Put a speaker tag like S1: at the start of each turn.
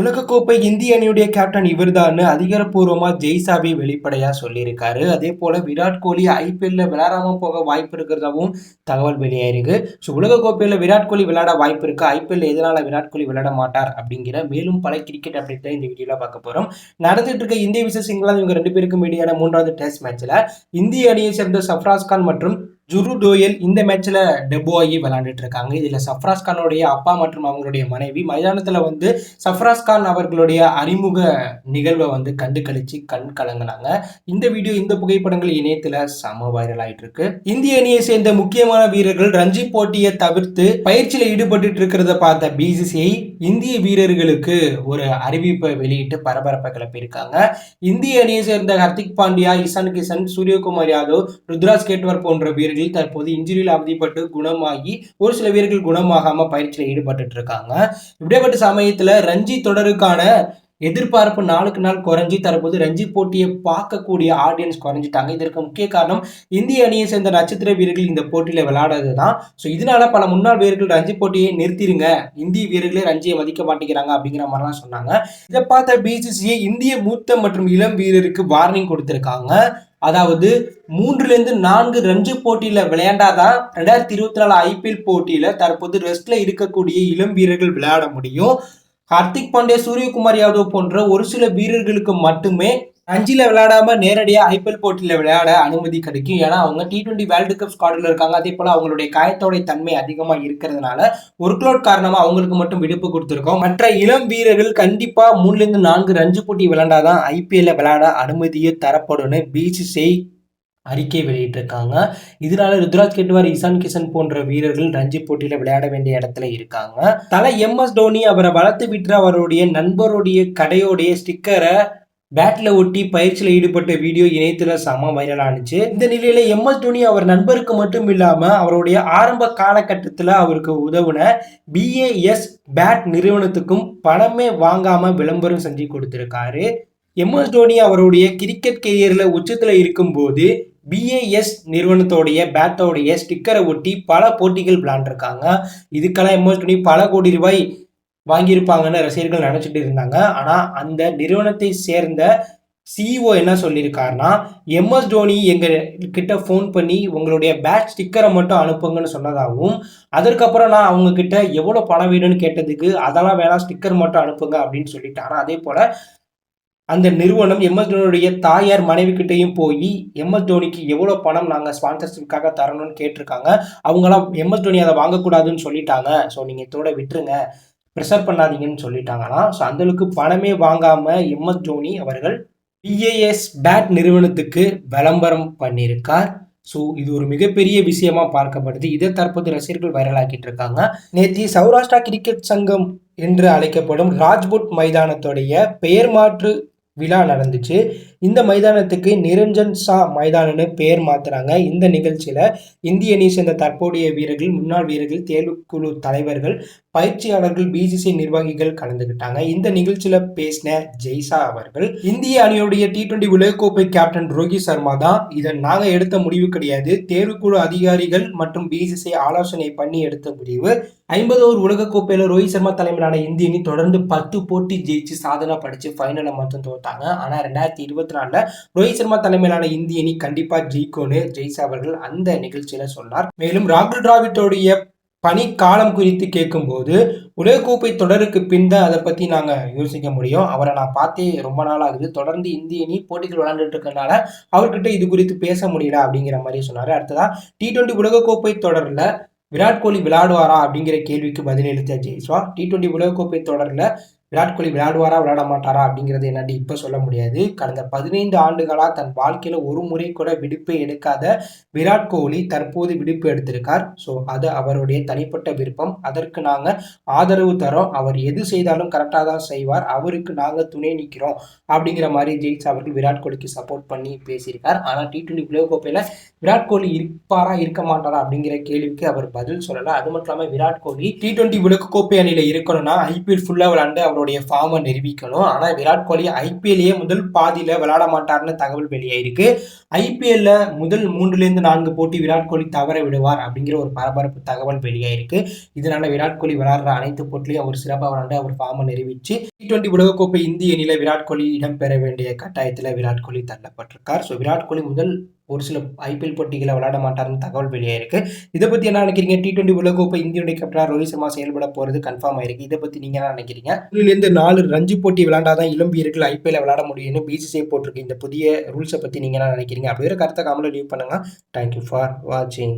S1: உலகக்கோப்பை இந்திய அணியுடைய கேப்டன் இவர்தான்னு அதிகாரப்பூர்வமா ஜெய்சாவே வெளிப்படையா சொல்லியிருக்காரு. அதே போல விராட் கோலி ஐபிஎல்ல விளையாடாம போக வாய்ப்பு இருக்கிறதாவும் தகவல் வெளியாயிருக்கு. ஸோ உலகக்கோப்பையில விராட் கோலி விளையாட வாய்ப்பு இருக்கு? ஐபிஎல் எதனால விராட் கோலி விளையாட மாட்டார் அப்படிங்கிற மேலும் பல கிரிக்கெட் அப்டேட் தான் இந்த வீடியோல பார்க்க போறோம். நடந்துட்டு இருக்க இந்திய விசஸ் இங்கிலாந்து இவங்க ரெண்டு பேருக்கும் இடையான மூன்றாவது டெஸ்ட் மேட்ச்ல இந்திய அணியை சேர்ந்த சஃப்ராஸ் கான் மற்றும் ஜுரு டோயல் இந்த மேட்ச்ல டெபோ ஆகி விளையாண்டுட்டு இருக்காங்க. இதுல சஃப்ராஸ் கானுடைய அப்பா மற்றும் அவங்களுடைய மனைவி மைதானத்துல வந்து சஃப்ராஸ் கான் அவர்களுடைய அறிமுக நிகழ்வை வந்து கண்டு கழிச்சு கண் கலங்கினாங்க. இந்த வீடியோ இந்த புகைப்படங்கள் இணையத்துல செம வைரல் ஆயிட்டு இருக்கு. இந்திய அணியை சேர்ந்த முக்கியமான வீரர்கள் ரஞ்சி போட்டியை தவிர்த்து பயிற்சியில ஈடுபட்டு இருக்கிறத பார்த்த பிசிசிஐ இந்திய வீரர்களுக்கு ஒரு அறிவிப்பை வெளியிட்டு பரபரப்பை கிளப்பியிருக்காங்க. இந்திய அணியை சேர்ந்த ஹர்திக் பாண்டியா இசான் கிஷன் சூரியகுமார் யாதவ் ருத்ராஜ் கேட்வர் போன்ற வீரர்கள் தற்போது இன்ஜுரியில் அவதிப்பட்டு குணமாகி ஒரு சில வீரர்கள் குணமாகாம பயிற்சியில் ஈடுபட்டு இருக்காங்க இப்படிப்பட்ட சமயத்துல ரஞ்சி தொடருக்கான எதிர்பார்ப்பு நாளுக்கு நாள் குறைஞ்சி தற்போது ரஞ்சி போட்டியை பார்க்கக்கூடிய ஆடியன்ஸ் குறைஞ்சிட்டாங்க. இதற்கு முக்கிய காரணம் இந்திய அணியை சேர்ந்த நட்சத்திர வீரர்கள் இந்த போட்டியில விளையாடுறது தான் ஸோ இதனால பல முன்னாள் வீரர்கள் ரஞ்சி போட்டியை நிறுத்திடுங்க இந்திய வீரர்களே ரஞ்சியை மதிக்க மாட்டேங்கிறாங்க அப்படிங்கிற மாதிரிலாம் சொன்னாங்க. இதை பார்த்த பிசிசிஐ இந்திய மூத்த மற்றும் இளம் வீரருக்கு வார்னிங் கொடுத்துருக்காங்க. அதாவது மூன்றுலேருந்து நான்கு ரஞ்சு போட்டியில் விளையாண்டாதான் ரெண்டாயிரத்தி இருபத்தி நாலு ஐபிஎல் போட்டியில் தற்போது ரெஸ்ட்ல இருக்கக்கூடிய இளம் வீரர்கள் விளையாட முடியும். ஹர்திக் பாண்டே சூரியகுமார் யாதவ் போன்ற ஒரு சில வீரர்களுக்கு மட்டுமே ரஞ்சியில் விளையாடாம நேரடியாக ஐபிஎல் போட்டியில் விளையாட அனுமதி கிடைக்கும். ஏன்னா அவங்க டி டுவெண்ட்டி வேர்ல்டு கப் ஸ்குவாடில் இருக்காங்க. அதே போல் அவங்களுடைய காயத்தோடைய தன்மை அதிகமாக இருக்கிறதுனால ஒர்க் லோட் காரணமாக அவங்களுக்கு மட்டும் விடுப்பு கொடுத்துருக்கோம். மற்ற இளம் வீரர்கள் கண்டிப்பாக மூணுலேருந்து நான்கு ரஞ்சு போட்டி விளையாண்டாதான் ஐபிஎல்ல விளையாட அனுமதியே தரப்படும்னு பிசிசிஐ அறிக்கை வெளியிட்டிருக்காங்க. இதனால ருத்ராஜ் கெட்வார் இசான் கிஷன் போன்ற வீரர்கள் ரஞ்சி போட்டியில விளையாட வேண்டிய இடத்துல இருக்காங்க. தலை எம் எஸ் தோனி அவரை வளர்த்து விட்டு அவருடைய நண்பருடைய கடையோடைய ஸ்டிக்கரை பேட்டில் ஒட்டி பயிற்சியில் ஈடுபட்ட வீடியோ இணையத்தில் செம வைரல் ஆனிச்சு. இந்த நிலையில எம் எஸ் தோனி அவர் நண்பருக்கு மட்டும் இல்லாம அவருடைய ஆரம்ப காலகட்டத்தில் அவருக்கு உதவுன பிஏஎஸ் பேட் நிறுவனத்துக்கும் பணமே வாங்காம விளம்பரம் செஞ்சு கொடுத்திருக்காரு. எம் எஸ் தோனி அவருடைய கிரிக்கெட் கெரியர்ல உச்சத்தில் இருக்கும்போது பிஏஎஸ் நிறுவனத்தோடைய பேட்டோடைய ஸ்டிக்கரை ஒட்டி பல போட்டிகள் விளாண்டுருக்காங்க இதுக்கெல்லாம் எம் எஸ் தோனி பல கோடி ரூபாய் வாங்கியிருப்பாங்கன்னு ரசிகர்கள் நினச்சிட்டு இருந்தாங்க. ஆனால் அந்த நிறுவனத்தை சேர்ந்த சிஇஓ என்ன சொல்லியிருக்காருன்னா எம்எஸ் தோனி எங்கள் கிட்ட ஃபோன் பண்ணி உங்களுடைய பேட் ஸ்டிக்கரை மட்டும் அனுப்புங்கன்னு சொன்னதாகவும் அதற்கப்புறம் நான் அவங்க கிட்ட எவ்வளோ பணம் வேணும்னு கேட்டதுக்கு அதெல்லாம் வேணாம் ஸ்டிக்கர் மட்டும் அனுப்புங்க அப்படின்னு சொல்லிட்டாரு அதே போல் அந்த நிறுவனம் எம்எஸ் தோனியுடைய தாயார் மனைவி கிட்டேயும் போய் எம்எஸ் தோனிக்கு எவ்வளோ பணம் நாங்கள் ஸ்பான்சர்ஷிப்காக தரணும்னு கேட்டிருக்காங்க. அவங்களாம் எம்எஸ் தோனி அதை வாங்கக்கூடாதுன்னு சொல்லிட்டாங்க. ஸோ நீங்கள் இதோட விட்டுருங்க. ப்ரெஷர் பண்ணாதீங்கன்னு சொல்லிட்டாங்களாம் ஸோ அந்தளவுக்கு பணமே வாங்காமல் எம்எஸ் தோனி அவர்கள் பிஏஎஸ் பேட் நிறுவனத்துக்கு விளம்பரம் பண்ணியிருக்கார் ஸோ இது ஒரு மிகப்பெரிய விஷயமா பார்க்கப்படுது. இதை தற்போது ரசிகர்கள் வைரலாக்கிட்டு இருக்காங்க. நேற்று சௌராஷ்டிரா கிரிக்கெட் சங்கம் என்று அழைக்கப்படும் ராஜ்புட் மைதானத்துடைய பெயர் மாற்று விழா நடந்துச்சு. இந்த மைதானத்துக்கு நிரஞ்சன் ஷா மைதானம்னு பெயர் மாத்துறாங்க. இந்த நிகழ்ச்சியில் இந்திய அணி சேர்ந்த தற்போதைய வீரர்கள் முன்னாள் வீரர்கள் தேர்வுக்குழு தலைவர்கள் பயிற்சியாளர்கள் பிசிசி நிர்வாகிகள் கலந்துக்கிட்டாங்க இந்த நிகழ்ச்சியில பேசின ஜெய்சா அவர்கள் இந்திய அணியுடைய டி டுவெண்டி உலகக்கோப்பை கேப்டன் ரோஹித் சர்மா தான் இதை நாங்க எடுத்த முடிவு கிடையாது. தேர்வுக்குழு அதிகாரிகள் மற்றும் பிசிசி ஆலோசனை பண்ணி எடுத்த முடிவு. ஐம்பது ஓவர் உலகக்கோப்பையில ரோஹித் சர்மா தலைமையிலான இந்திய அணி தொடர்ந்து பத்து போட்டி ஜெயிச்சு சாதனை படிச்சு ஃபைனலை மட்டும் தோத்தாங்க. ஆனா ரெண்டாயிரத்தி இருபத்தி நாலுல ரோஹித் சர்மா தலைமையிலான இந்திய அணி கண்டிப்பா ஜெயிக்கும்னு ஜெய்சா அவர்கள் அந்த நிகழ்ச்சியில சொன்னார். மேலும் ராகுல் டிராவிட்டோடைய பணி காலம் குறித்து கேட்கும்போது உலகக்கோப்பை தொடருக்கு பின் தான் அதை பற்றி நாங்கள் யோசிக்க முடியும். அவரை நான் பார்த்தே ரொம்ப நாள் ஆகுது. தொடர்ந்து இந்திய அணி போட்டிகள் விளையாண்டுட்டு இருக்கனால அவர்கிட்ட இது குறித்து பேச முடியல அப்படிங்கிற மாதிரி சொன்னார். அடுத்ததா டி டுவெண்ட்டி உலகக்கோப்பை தொடரில் விராட் கோலி விளையாடுவாரா அப்படிங்கிற கேள்விக்கு பதிலளித்த ஜெய்ஸ்வா. டி டுவெண்ட்டி உலகக்கோப்பை தொடரில் விராட் கோலி விளையாடுவாரா விளையாட மாட்டாரா அப்படிங்கிறது என்னாடி இப்போ சொல்ல முடியாது. கடந்த பதினைந்து ஆண்டுகளாக தன் வாழ்க்கையில் ஒரு முறை கூட விடுப்பு எடுக்காத விராட் கோலி தற்போது விடுப்பு எடுத்திருக்கார். ஸோ அது அவருடைய தனிப்பட்ட விருப்பம். அதற்கு நாங்கள் ஆதரவு தரோம் அவர் எது செய்தாலும் கரெக்டாக தான் செய்வார். அவருக்கு நாங்கள் துணை நிற்கிறோம் அப்படிங்கிற மாதிரி ஜெயிட்ஸ் அவர்கள் விராட் கோலிக்கு சப்போர்ட் பண்ணி பேசியிருக்கார். ஆனால் டி டுவெண்ட்டி உலகக்கோப்பையில் விராட் கோலி இருப்பாரா இருக்க மாட்டாரா அப்படிங்கிற கேள்விக்கு அவர் பதில் சொல்லலை. அது மட்டும் இல்லாமல் விராட் கோலி டி டுவெண்ட்டி கோப்பை அணியில் இருக்கணும்னா ஐபிஎல் ஃபுல்லாக விளாண்டு அவருடைய ஃபார்மை நிரூபிக்கணும். ஆனால் விராட் கோலி ஐபிஎல்லையே முதல் பாதியில் விளாட மாட்டார்னு தகவல் வெளியாயிருக்கு. ஐபிஎல்ல முதல் மூன்றுலேருந்து நான்கு போட்டி விராட் கோலி தவற விடுவார் அப்படிங்கிற ஒரு பரபரப்பு தகவல் வெளியாயிருக்கு. இதனால விராட் கோலி விளாடுற அனைத்து போட்டிலையும் அவர் சிறப்பாக விளாண்டு அவர் ஃபார்மை நிரூபிச்சு டி டுவெண்ட்டி உலகக்கோப்பை இந்திய அணியில விராட் கோலி இடம்பெற வேண்டிய கட்டாயத்தில் விராட் கோலி தள்ளப்பட்டிருக்கார். ஸோ விராட் கோலி முதல் ஒரு சில ஐபிஎல் போட்டிகளை விளையாட மாட்டார்னு தகவல் வெளியாயிருக்கு. இதை பற்றி என்ன நினைக்கிறீங்க? டி டுவெண்ட்டி உலகக்கோப்பை இந்தியனுடைய கேப்டனாக ரோஹித் சர்மா செயல்பட போகிறது கன்ஃபார்ம் ஆயிருக்கு. இதை பற்றி நீங்கள் என்ன நினைக்கிறீங்க? இதுலேருந்து நாலு ரஞ்சி போட்டி விளையாண்டாதான் இளம் வீரர்கள் ஐபிஎல் விளையாட முடியும்னு பிசிசிஐ போட்டிருக்கு. இந்த புதிய ரூல்ஸை பற்றி நீங்கள் என்ன நினைக்கிறீங்க? அப்படிங்கிற கருத்தை காமெண்ட்டில் லீவ் பண்ணுங்கள் தேங்க்யூ ஃபார் வாட்சிங்